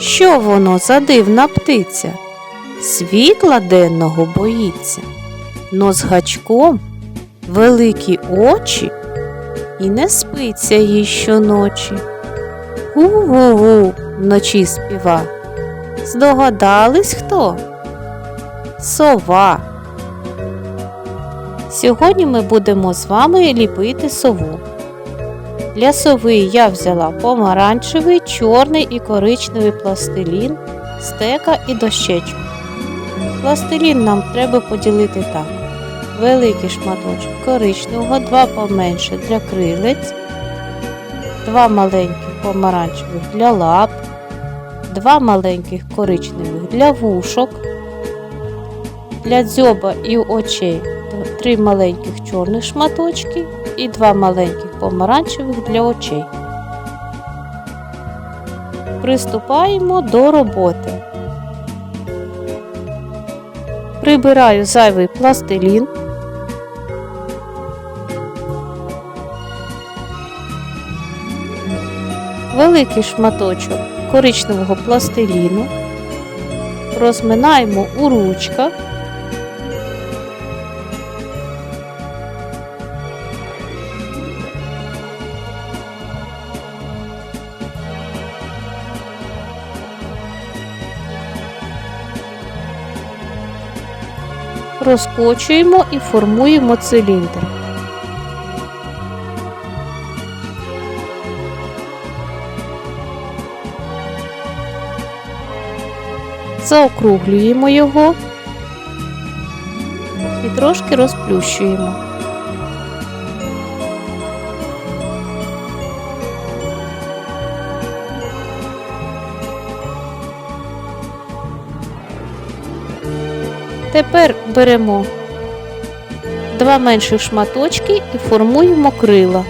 Що воно за дивна птиця? Світла денного боїться, нос гачком, великі очі, і не спиться їй щоночі. Гу-гу-гу вночі співа. Здогадались хто? Сова. Сьогодні ми будемо з вами ліпити сову. Для сови я взяла помаранчевий, чорний і коричневий пластилін, стека і дощечку. Пластилін нам треба поділити так. Великий шматочок коричневого, два поменше для крилець, два маленьких помаранчевих для лап, два маленьких коричневих для вушок, для дзьоба і очей три маленьких чорних шматочки і два маленьких помаранчевих для очей. Приступаємо до роботи. Прибираю зайвий пластилін. Великий шматочок коричневого пластиліну. Розминаємо у ручках. Розкочуємо і формуємо циліндр. Заокруглюємо його і трошки розплющуємо. Тепер беремо два менших шматочки і формуємо крила.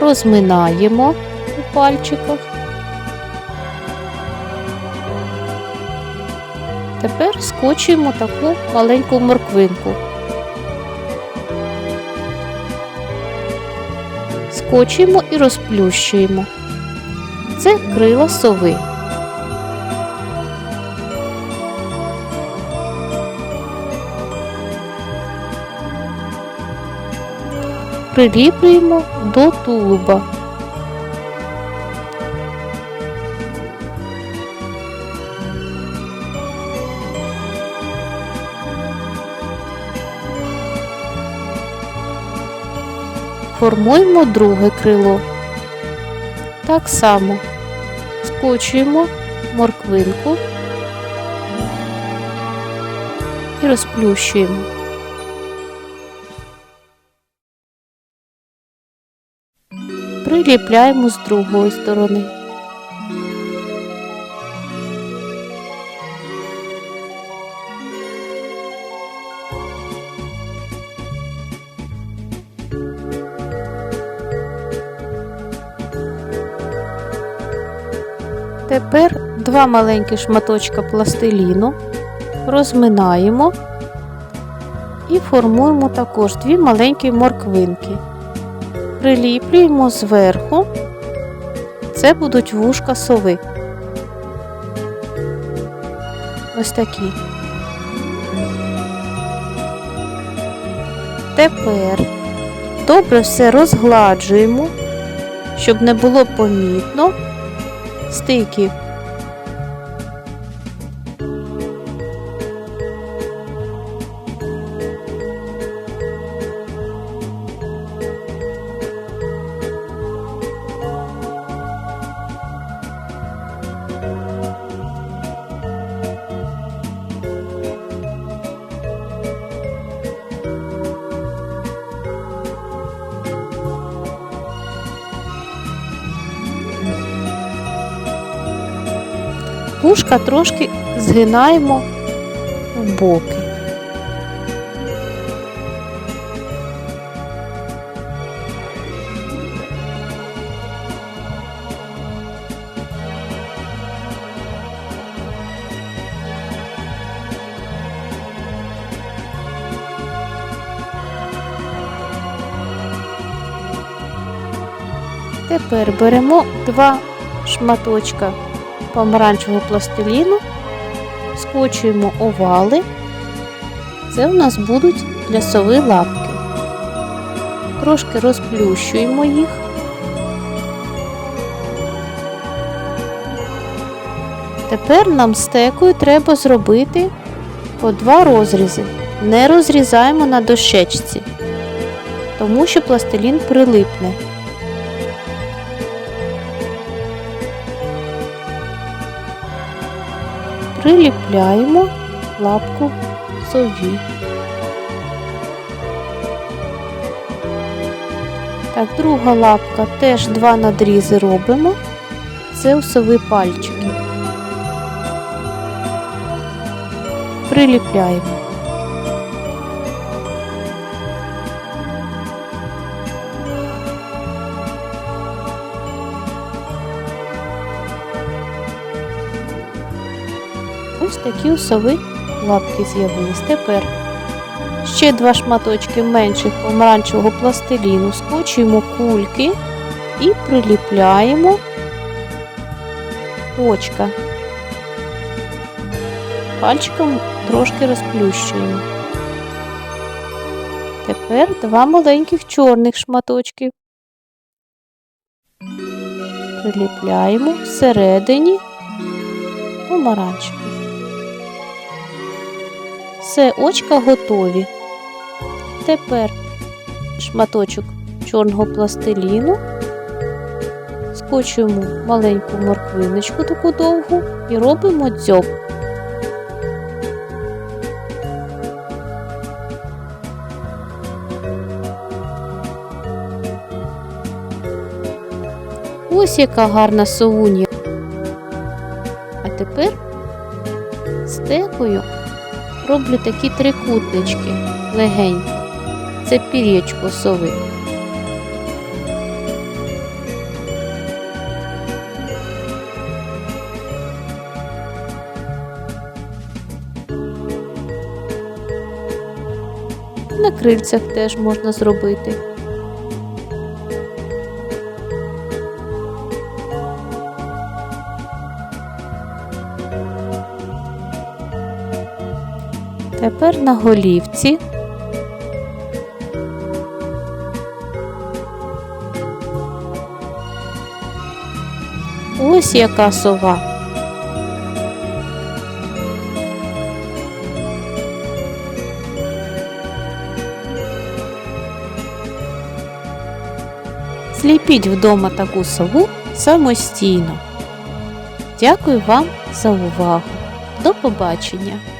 Розминаємо у пальчиках. Тепер скочуємо таку маленьку морквинку. Скочуємо і розплющуємо. Це крила сови. Приліплюємо до тулуба. Формуємо друге крило. Так само скочуємо морквинку і розплющуємо. Приліпляємо з другої сторони. Тепер два маленькі шматочка пластиліну розминаємо і формуємо також дві маленькі морквинки приліплюємо зверху, це будуть вушка сови. Ось такі. Тепер добре все розгладжуємо, щоб не було помітно стиків. Вушка трошки згинаємо в боки. Тепер беремо два шматочка помаранчевого пластиліну, скочуємо овали. Це у нас будуть для сови лапки. Трошки розплющуємо їх. Тепер нам стекою треба зробити по два розрізи. Не розрізаємо на дощечці, тому що пластилін прилипне. Приліпляємо лапку сові. Так, друга лапка теж два надрізи робимо. Це у пальчики. Приліпляємо. Такі у сови лапки з'явились. Тепер ще два шматочки менших помаранчевого пластиліну, скочуємо кульки і приліпляємо очка. Пальчиком трошки розплющуємо. Тепер два маленьких чорних шматочки. Приліпляємо всередині помаранчевий. Все, очка готові. Тепер шматочок чорного пластиліну, скочуємо маленьку морквиночку таку довгу і робимо дзьоб. Ось яка гарна совунья. Роблю такі трикутнички легенько. Це пір'ячко сови. На крильцях теж можна зробити. Тепер на голівці ось яка сова. Зліпіть вдома таку сову самостійно. Дякую вам за увагу. До побачення!